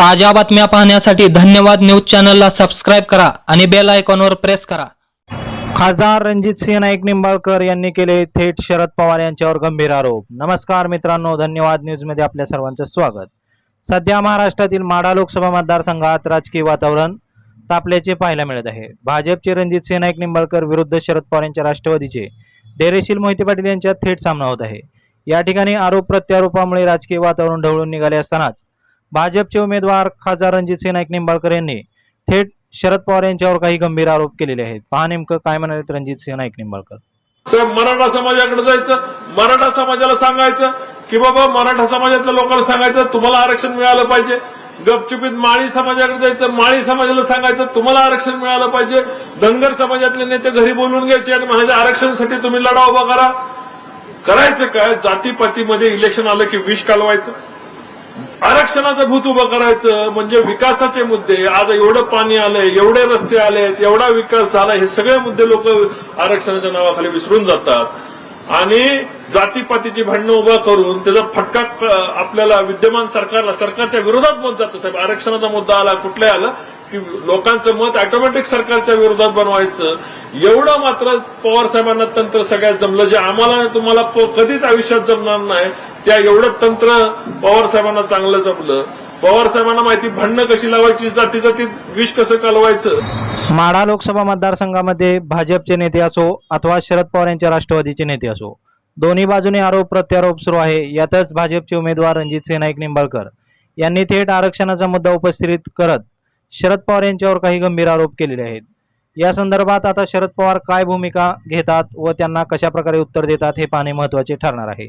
ताज्या बातम्या पाहण्यासाठी धन्यवाद न्यूज चॅनलला सबस्क्राईब करा आणि बेल आयकॉनवर प्रेस करा. खासदार रणजित सिंह नाईक निंबाळकर यांनी केले थेट शरद पवार यांच्यावर गंभीर आरोप. नमस्कार मित्रांनो धन्यवाद न्यूजमध्ये आपल्या सर्वांचं स्वागत. सध्या महाराष्ट्रातील माढा लोकसभा मतदारसंघात राजकीय वातावरण तापल्याचे पाहायला मिळत आहे. भाजपचे रणजित सिंह नाईक निंबाळकर विरुद्ध शरद पवार यांच्या राष्ट्रवादीचे डेरेशील मोहिते पाटील यांच्यात थेट सामना होत आहे. या ठिकाणी आरोप प्रत्यारोपामुळे राजकीय वातावरण ढवळून निघाले असतानाच भाजपचे उमेदवार खासदार रणजित सिंह नाईक निंबाळकर यांनी थेट शरद पवार यांच्यावर काही गंभीर आरोप केलेले आहेत. पहा नेमकं काय म्हणाले रणजित सिंह नाईक निंबाळकर. मराठा समाजाकडे जायचं मराठा समाजाला सांगायचं की बाबा मराठा समाजातल्या लोकांना सांगायचं तुम्हाला आरक्षण मिळालं पाहिजे. गपचुपीत माळी समाजाकडे जायचं माळी समाजाला सांगायचं तुम्हाला आरक्षण मिळालं पाहिजे. धनगर समाजातले नेते घरी बोलून घ्यायचे आणि माझ्या आरक्षणासाठी तुम्ही लढा उभा करा. करायचं काय? जातीपातीमध्ये इलेक्शन आलं की विष कालवायचं. आरक्षणाचं भूत उभं करायचं म्हणजे विकासाचे मुद्दे. आज एवढं पाणी आलंय एवढे रस्ते आलेत एवढा विकास झाला हे सगळे मुद्दे लोक आरक्षणाच्या नावाखाली विसरून जातात. आणि जातीपातीची भांडणं उभा करून त्याचा फटका आपल्याला विद्यमान सरकारला सरकारच्या विरोधात मत जातं. साहेब आरक्षणाचा मुद्दा आला कुठल्या आला की लोकांचं मत ऑटोमॅटिक सरकारच्या विरोधात बनवायचं. एवढं मात्र पवार साहेबांना तंत्र सगळ्यात जमलं जे आम्हाला तुम्हाला कधीच आयुष्यात जमणार नाही. त्या एवढं तंत्र पवार साहेबांना चांगलं जमलं पवार साहेबांना माहिती भांडणं कशी लावायची जाती जातीत विष कसं कालवायचं? माढा लोकसभा मतदारसंघामध्ये भाजपचे नेते असो अथवा शरद पवार यांच्या राष्ट्रवादीचे नेते असो दोन्ही बाजूने आरोप प्रत्यारोप सुरू आहे. यातच भाजपचे उमेदवार रणजित सिंह नाईक निंबाळकर यांनी थेट आरक्षणाचा मुद्दा उपस्थित करत शरद पवार यांच्यावर काही गंभीर आरोप केलेले आहेत. या संदर्भात आता शरद पवार काय भूमिका घेतात व त्यांना कशा प्रकारे उत्तर देतात हे पाहणे महत्त्वाचे ठरणार आहे.